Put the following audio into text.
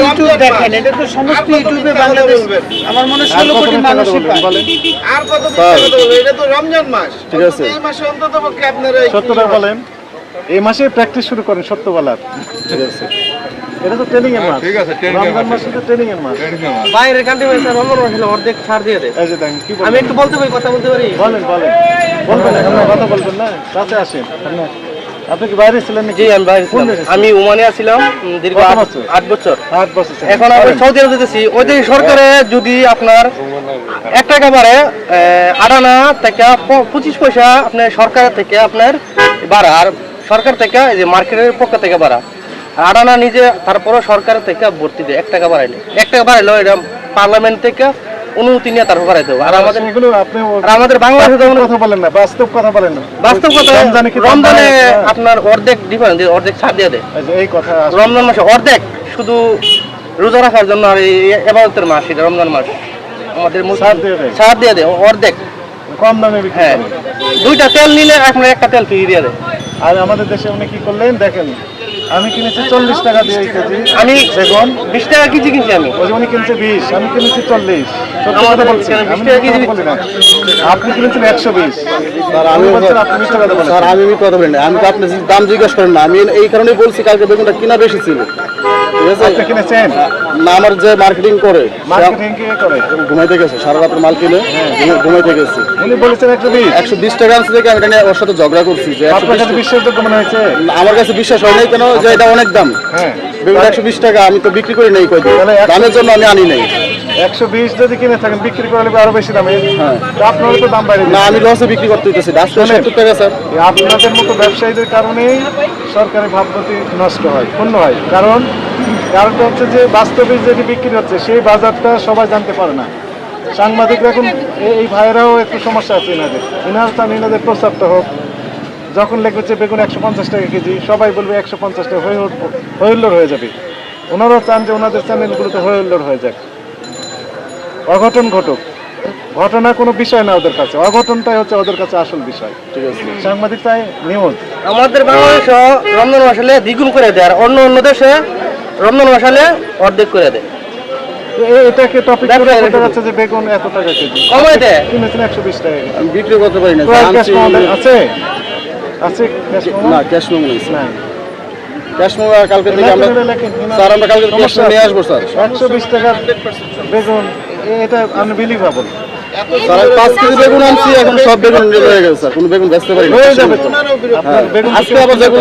YouTube দেখেন এটা তো সমস্ত ইউটিউবে বাংলাদেশ আমার মনে হয় ষোলো কোটি মানুষই পায়। আর কত বলব? এটা তো রমজান মাস। ঠিক আছে। এই মাসে অন্তত পক্ষে আপনারা সত্যটা বলেন। এই মাসে প্র্যাকটিস শুরু করেন সত্য বলার ঠিক আছে। এটা তো ট্রেনিং এর মাস। ঠিক আছে, training এর রমজান মাস। তো ট্রেনিং এর মাস। বাইরের কান্ট্রি স্যার অন্য অর্ধেক ছাড় দিয়ে দেয় এই যে দেখেন কি আমি একটু বলতে পারি কথা বলতে পারি? বলেন বলেন। বলবেন না, কথা বলবেন না? কাছে আসেন। আপনি কি বাইরে ছিলেন জি আমি বাইরে কোন ছিলাম। আমি ওমানিয়া ছিলাম দীর্ঘ আট- বছর? আট। এখন আমি সৌদি আরব যেতেছি। ওই যে সরকারে যদি আপনার এক টাকা বাড়ে আটানা থেকে পঁচিশ পয়সা আপনার সরকার থেকে আপনার বাড়া। আর সরকার থেকে এই যে মার্কেটের পক্ষ থেকে বাড়া। আটানা নিজে তারপরও সরকার থেকে ভর্তি দেয়। এক টাকা বাড়াইলে। এক টাকা বাড়াইলেও এটা পার্লামেন্ট থেকে অনুমতি নিয়ে তারপর দেবো আর আমাদের এগুলো আপনি আর আমাদের বাংলাদেশে যেমন কথা বলেন না বাস্তব কথা বলেন না। বাস্তব কথা রমজানে কি রমজানে রমজানে- আপনার অর্ধেক ডিফারেন্স অর্ধেক ছাড় দিয়ে দেয়। এই কথা রমজান মাসে অর্ধেক শুধু রোজা রাখার জন্য আর এই এবাদতের মাস এটা রমজান মাস। আমাদের ছাড় দিয়ে দেয়। ছাড় দিয়ে দেয় অর্ধেক। কম দামে বিক্রি হ্যাঁ। দুইটা তেল নিলে আপনার একটা তেল ফ্রি দিয়ে দেয়। আর আমাদের দেশে উনি কি করলেন দেখেন আমি কিনেছি চল্লিশ টাকা দিয়ে কেজি আমি বেগুন। বিশ টাকা কেজি কিনছি আমি। ওই উনি কিনছে বিশ আমি কিনেছি চল্লিশ। কথা বলছি এখানে 20 আমি টাকা কেজি বলি না। আপনি কিনেছেন একশো বিশ। আমি। স্যার আমি কথা বলি না। আমি তো আপনি দাম জিজ্ঞেস করেন না। আমি এই কারণেই বলছি কালকে বেগুনটা কিনা বেশি ছিল। আপনি কিনেছেন? না আমার যে মার্কেটিং করে মার্কেটিং কে করে? ঘুমাইতে গেছে সারা রাতের মাল কিনে ঘুমাইতে গেছে। উনি বলেছেন একশো বিশ। একশো বিশ টাকা আনছে দেখে আমি এটা ওর সাথে ঝগড়া করছি যে আপনার বিশ কাছে বিশ্বাসযোগ্য হয়েছে? আমার কাছে বিশ্বাস হয় নাই কেন? যে এটা অনেক দাম। হ্যাঁ। একশো বিশ টাকা আমি তো বিক্রি করি নাই কই দামের জন্য আমি আনি নাই। একশো বিশ যদি কিনে থাকেন বিক্রি করে নেবে আরও বেশি দামে। হ্যাঁ। তো দাম বাইরে না আমি লসে বিক্রি করতে সত্তর টাকা স্যার আপনাদের মতো ব্যবসায়ীদের কারণেই সরকারি ভাবমূর্তি নষ্ট হয় পূর্ণ হয়। কারণ কারণটা হচ্ছে যে বাস্তবে যেটি বিক্রি হচ্ছে সেই বাজারটা সবাই জানতে পারে না। সাংবাদিকরা এখন এই- এই ভাইয়েরাও একটু সমস্যা আছে এনাদের এনারা চান এনাদের প্রস্তাবটা হোক যখন লেখবে যে বেগুন একশো পঞ্চাশ টাকা কেজি সবাই বলবে একশো পঞ্চাশ টাকা হয়ে উঠ- হইহুল্লোড় হয়ে যাবে। ওনারাও চান যে ওনাদের চ্যানেলগুলোতে হইহুল্লোড় হয়ে যাক। অঘটন ঘটুক। ঘটনা কোনো বিষয় না ওদের কাছে। অঘটনটাই হচ্ছে ওদের কাছে আসল বিষয়। ঠিক আছে। সাংবাদিক তাই নিউজ। আমাদের বাংলাদেশে রমজান মাস হলে দ্বিগুণ করে দেয় আর অন্য অন্য দেশে রমজান মাস হলে অর্ধেক করে দেয়। এটাকে টপিক করে ব্যবসায়ীরা বলতে যে বেগুন এত টাকা কেজি? কমায় দেয়। কিনেছেন একশো বিশ টাকা আমি বিক্রি করতে পারি না আছে? আছে না ক্যাশ ক্যাশ কালকে থেকে আমরা লেখেন, লেখেন, লেখেন। স্যার আমরা কালকে ক্যাশ নিয়ে আসব স্যার। টাকার বেগুন এটা আনবিলিভেবল স্যার আমি পাঁচ কেজি বেগুন আনছি এখন সব বেগুন হয়ে গেছে স্যার। কোনো বেগুন বেচতে পারি না। হয়ে যাবে তো। ওনারও বিরক্ত আপনার বেগুন আজকে আবার বেগুন